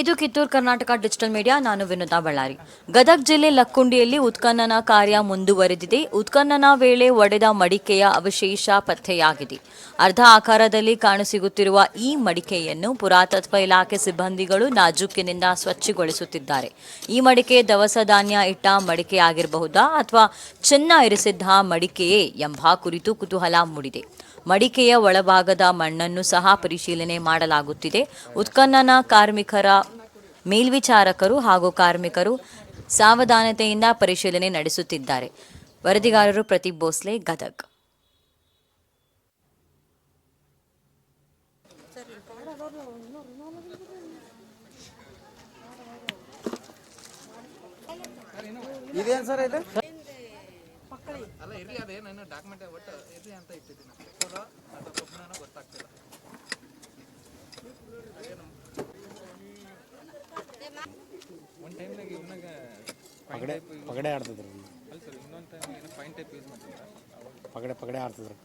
ಇದು Kittur Karnataka digital media, ನಾನು ವಿನುತಾ ಬಳ್ಳಾರಿ. ಗದಗ ಜಿಲ್ಲೆ ಲಕ್ಕುಂಡಿಯಲ್ಲಿ ಉತ್ಖನನ ಕಾರ್ಯ ಮುಂದುವರೆದಿದೆ. ಉತ್ಖನನ ವೇಳೆ ಒಡೆದ ಮಡಿಕೆಯ ಅವಶೇಷ ಪತ್ತೆಯಾಗಿದೆ. ಅರ್ಧ ಆಕಾರದಲ್ಲಿ ಕಾಣಸಿಗುತ್ತಿರುವ ಈ ಮಡಿಕೆಯನ್ನು ಪುರಾತತ್ವ ಇಲಾಖೆ ಸಿಬ್ಬಂದಿಗಳು ನಾಜೂಕಿನಿಂದ ಸ್ವಚ್ಛಗೊಳಿಸುತ್ತಿದ್ದಾರೆ. ಈ ಮಡಿಕೆ ದವಸ ಧಾನ್ಯ ಇಟ್ಟ ಮಡಿಕೆಯಾಗಿರಬಹುದಾ ಅಥವಾ ಚಿನ್ನ ಇರಿಸಿದ್ದ ಮಡಿಕೆಯೇ ಎಂಬ ಕುರಿತು ಕುತೂಹಲ ಮೂಡಿದೆ. ಮಡಿಕೆಯ ಒಳಭಾಗದ ಮಣ್ಣನ್ನು ಸಹ ಪರಿಶೀಲನೆ ಮಾಡಲಾಗುತ್ತಿದೆ. ಉತ್ಖನನ ಕಾರ್ಮಿಕರ ಮೇಲ್ವಿಚಾರಕರು ಹಾಗೂ ಕಾರ್ಮಿಕರು ಸಾವಧಾನತೆಯಿಂದ ಪರಿಶೀಲನೆ ನಡೆಸುತ್ತಿದ್ದಾರೆ. ವರದಿಗಾರರು ಪ್ರದೀಪ್ ಭೋಸ್ಲೆ ಗದಗ್. ಇದೇನ್ ಸರ್ ಇದು? ಅಲ್ಲ ಇರ್ಲಿ ಅದೇನು ಡಾಕ್ಯುಮೆಂಟ್ ಒಟ್ಟು ಇರ್ಲಿ ಅಂತ ಇಟ್ಟಿದ್ದೀನಿ. ಗೊತ್ತಾಗ್ತಿಲ್ಲ. ಒಂದು ಟೈಮ್ನಾಗ ಇವನಾಗ ಪಗಡೆ ಪಗಡೆ ಆಡ್ತಿದ್ರು. ಅಲ್ಲ ಸರ್ ಇನ್ನೊಂದು ಟೈಮ್ ಏನೋ ಫೈನ್ ಟೈಪ್ ಯೂಸ್ ಮಾಡ್ತಿದ್ರ? ಪಗಡೆ ಪಗಡೆ ಆಡ್ತಿದ್ರು.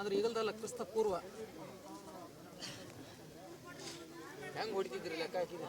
ಆದ್ರೆ ಈಗಲ್ದಲ್ಲ ಕ್ರಿಸ್ತ ಪೂರ್ವ. ಹೆಂಗ್ ಹೊಡಿತಿದ್ರಿ ಲೆಕ್ಕ ಹಾಕಿದ್ರಿ